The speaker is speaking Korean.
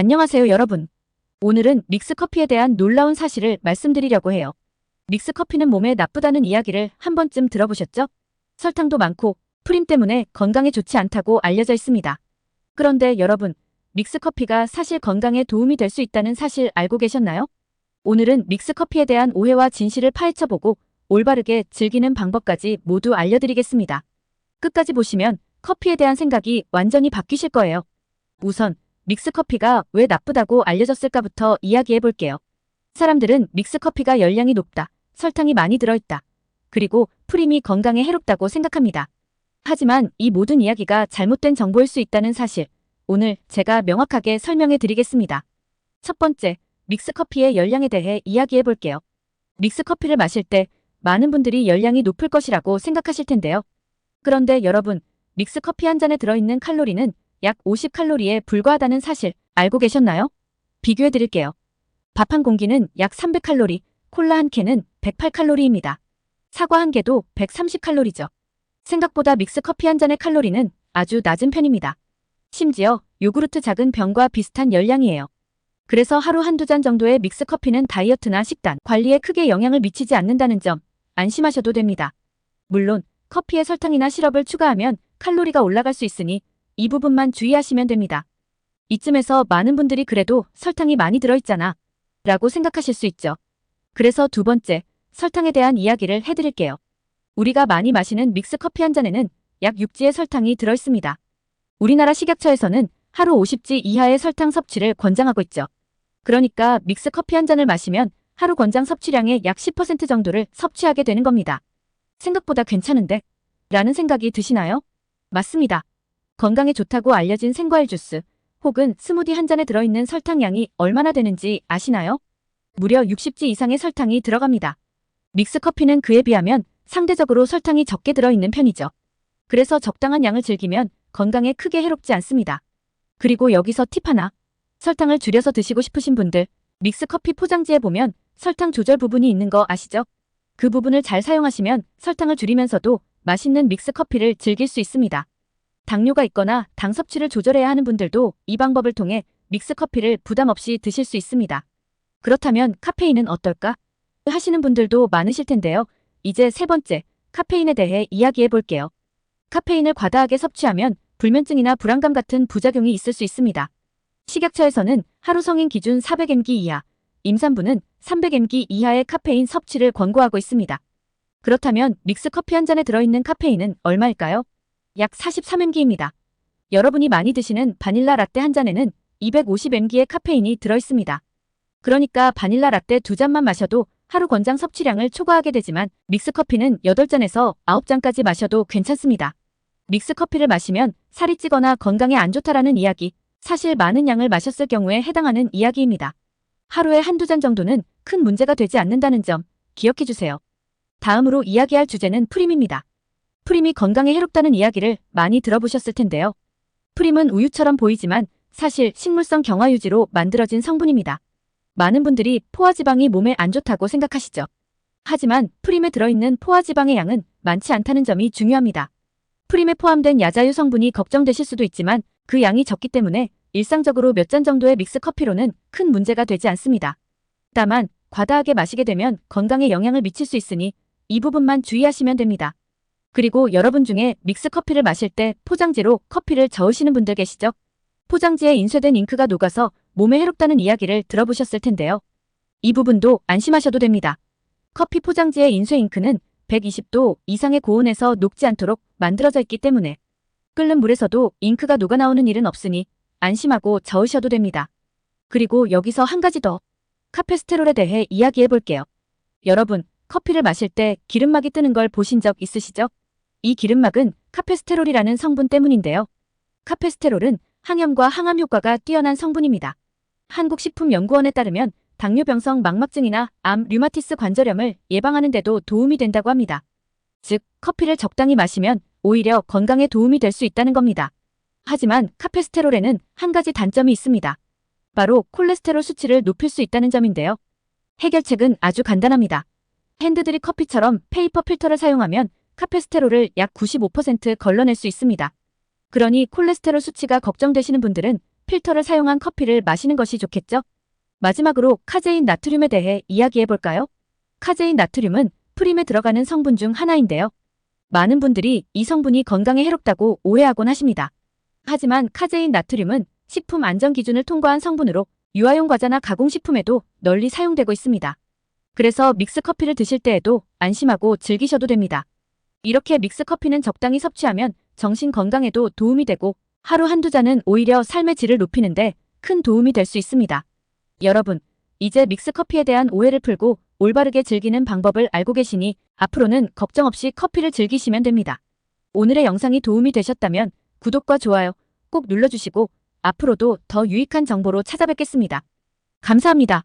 안녕하세요, 여러분. 오늘은 믹스커피에 대한 놀라운 사실을 말씀드리려고 해요. 믹스커피는 몸에 나쁘다는 이야기를 한 번쯤 들어보셨죠? 설탕도 많고 프림 때문에 건강에 좋지 않다고 알려져 있습니다. 그런데 여러분, 믹스커피가 사실 건강에 도움이 될 수 있다는 사실 알고 계셨나요? 오늘은 믹스커피에 대한 오해와 진실을 파헤쳐보고 올바르게 즐기는 방법까지 모두 알려드리겠습니다. 끝까지 보시면 커피에 대한 생각이 완전히 바뀌실 거예요. 우선 믹스커피가 왜 나쁘다고 알려졌을까부터 이야기해 볼게요. 사람들은 믹스커피가 열량이 높다, 설탕이 많이 들어있다, 그리고 프림이 건강에 해롭다고 생각합니다. 하지만 이 모든 이야기가 잘못된 정보일 수 있다는 사실, 오늘 제가 명확하게 설명해 드리겠습니다. 첫 번째, 믹스커피의 열량에 대해 이야기해 볼게요. 믹스커피를 마실 때 많은 분들이 열량이 높을 것이라고 생각하실 텐데요. 그런데 여러분, 믹스커피 한 잔에 들어있는 칼로리는 약 50칼로리에 불과하다는 사실 알고 계셨나요? 비교해 드릴게요. 밥 한 공기는 약 300칼로리, 콜라 한 캔은 108칼로리입니다. 사과 한 개도 130칼로리죠. 생각보다 믹스 커피 한 잔의 칼로리는 아주 낮은 편입니다. 심지어 요구르트 작은 병과 비슷한 열량이에요. 그래서 하루 한두 잔 정도의 믹스 커피는 다이어트나 식단, 관리에 크게 영향을 미치지 않는다는 점 안심하셔도 됩니다. 물론 커피에 설탕이나 시럽을 추가하면 칼로리가 올라갈 수 있으니 이 부분만 주의하시면 됩니다. 이쯤에서 많은 분들이 그래도 설탕이 많이 들어있잖아. 라고 생각하실 수 있죠. 그래서 두 번째, 설탕에 대한 이야기를 해드릴게요. 우리가 많이 마시는 믹스커피 한 잔에는 약 6지의 설탕이 들어있습니다. 우리나라 식약처에서는 하루 50지 이하의 설탕 섭취를 권장하고 있죠. 그러니까 믹스커피 한 잔을 마시면 하루 권장 섭취량의 약 10% 정도를 섭취하게 되는 겁니다. 생각보다 괜찮은데? 라는 생각이 드시나요? 맞습니다. 건강에 좋다고 알려진 생과일 주스 혹은 스무디 한 잔에 들어있는 설탕량이 얼마나 되는지 아시나요? 무려 60지 이상의 설탕이 들어갑니다. 믹스커피는 그에 비하면 상대적으로 설탕이 적게 들어있는 편이죠. 그래서 적당한 양을 즐기면 건강에 크게 해롭지 않습니다. 그리고 여기서 팁 하나. 설탕을 줄여서 드시고 싶으신 분들, 믹스커피 포장지에 보면 설탕 조절 부분이 있는 거 아시죠? 그 부분을 잘 사용하시면 설탕을 줄이면서도 맛있는 믹스커피를 즐길 수 있습니다. 당뇨가 있거나 당 섭취를 조절해야 하는 분들도 이 방법을 통해 믹스커피를 부담 없이 드실 수 있습니다. 그렇다면 카페인은 어떨까? 하시는 분들도 많으실 텐데요. 이제 세 번째, 카페인에 대해 이야기해 볼게요. 카페인을 과다하게 섭취하면 불면증이나 불안감 같은 부작용이 있을 수 있습니다. 식약처에서는 하루 성인 기준 400mg 이하, 임산부는 300mg 이하의 카페인 섭취를 권고하고 있습니다. 그렇다면 믹스 커피 한 잔에 들어있는 카페인은 얼마일까요? 약 43mg입니다. 여러분이 많이 드시는 바닐라 라떼 한 잔에는 250mg의 카페인이 들어있습니다. 그러니까 바닐라 라떼 두 잔만 마셔도 하루 권장 섭취량을 초과하게 되지만 믹스커피는 8잔에서 9잔까지 마셔도 괜찮습니다. 믹스커피를 마시면 살이 찌거나 건강에 안 좋다라는 이야기, 사실 많은 양을 마셨을 경우에 해당하는 이야기입니다. 하루에 한두 잔 정도는 큰 문제가 되지 않는다는 점 기억해 주세요. 다음으로 이야기할 주제는 프림입니다. 프림이 건강에 해롭다는 이야기를 많이 들어보셨을 텐데요. 프림은 우유처럼 보이지만 사실 식물성 경화유지로 만들어진 성분입니다. 많은 분들이 포화지방이 몸에 안 좋다고 생각하시죠. 하지만 프림에 들어있는 포화지방의 양은 많지 않다는 점이 중요합니다. 프림에 포함된 야자유 성분이 걱정되실 수도 있지만 그 양이 적기 때문에 일상적으로 몇 잔 정도의 믹스 커피로는 큰 문제가 되지 않습니다. 다만 과다하게 마시게 되면 건강에 영향을 미칠 수 있으니 이 부분만 주의하시면 됩니다. 그리고 여러분 중에 믹스 커피를 마실 때 포장지로 커피를 저으시는 분들 계시죠? 포장지에 인쇄된 잉크가 녹아서 몸에 해롭다는 이야기를 들어보셨을 텐데요. 이 부분도 안심하셔도 됩니다. 커피 포장지의 인쇄 잉크는 120도 이상의 고온에서 녹지 않도록 만들어져 있기 때문에 끓는 물에서도 잉크가 녹아나오는 일은 없으니 안심하고 저으셔도 됩니다. 그리고 여기서 한 가지 더 카페스테롤에 대해 이야기해 볼게요. 여러분, 커피를 마실 때 기름막이 뜨는 걸 보신 적 있으시죠? 이 기름막은 카페스테롤이라는 성분 때문인데요. 카페스테롤은 항염과 항암 효과가 뛰어난 성분입니다. 한국식품연구원에 따르면 당뇨병성 망막증이나 암, 류마티스 관절염을 예방하는 데도 도움이 된다고 합니다. 즉, 커피를 적당히 마시면 오히려 건강에 도움이 될 수 있다는 겁니다. 하지만 카페스테롤에는 한 가지 단점이 있습니다. 바로 콜레스테롤 수치를 높일 수 있다는 점인데요. 해결책은 아주 간단합니다. 핸드드립 커피처럼 페이퍼 필터를 사용하면 카페스테롤을 약 95% 걸러낼 수 있습니다. 그러니 콜레스테롤 수치가 걱정되시는 분들은 필터를 사용한 커피를 마시는 것이 좋겠죠? 마지막으로 카제인 나트륨에 대해 이야기해 볼까요? 카제인 나트륨은 프림에 들어가는 성분 중 하나인데요. 많은 분들이 이 성분이 건강에 해롭다고 오해하곤 하십니다. 하지만 카제인 나트륨은 식품 안전 기준을 통과한 성분으로 유아용 과자나 가공식품에도 널리 사용되고 있습니다. 그래서 믹스 커피를 드실 때에도 안심하고 즐기셔도 됩니다. 이렇게 믹스 커피는 적당히 섭취하면 정신 건강에도 도움이 되고 하루 한두 잔은 오히려 삶의 질을 높이는데 큰 도움이 될 수 있습니다. 여러분, 이제 믹스 커피에 대한 오해를 풀고 올바르게 즐기는 방법을 알고 계시니 앞으로는 걱정 없이 커피를 즐기시면 됩니다. 오늘의 영상이 도움이 되셨다면 구독과 좋아요 꼭 눌러주시고 앞으로도 더 유익한 정보로 찾아뵙겠습니다. 감사합니다.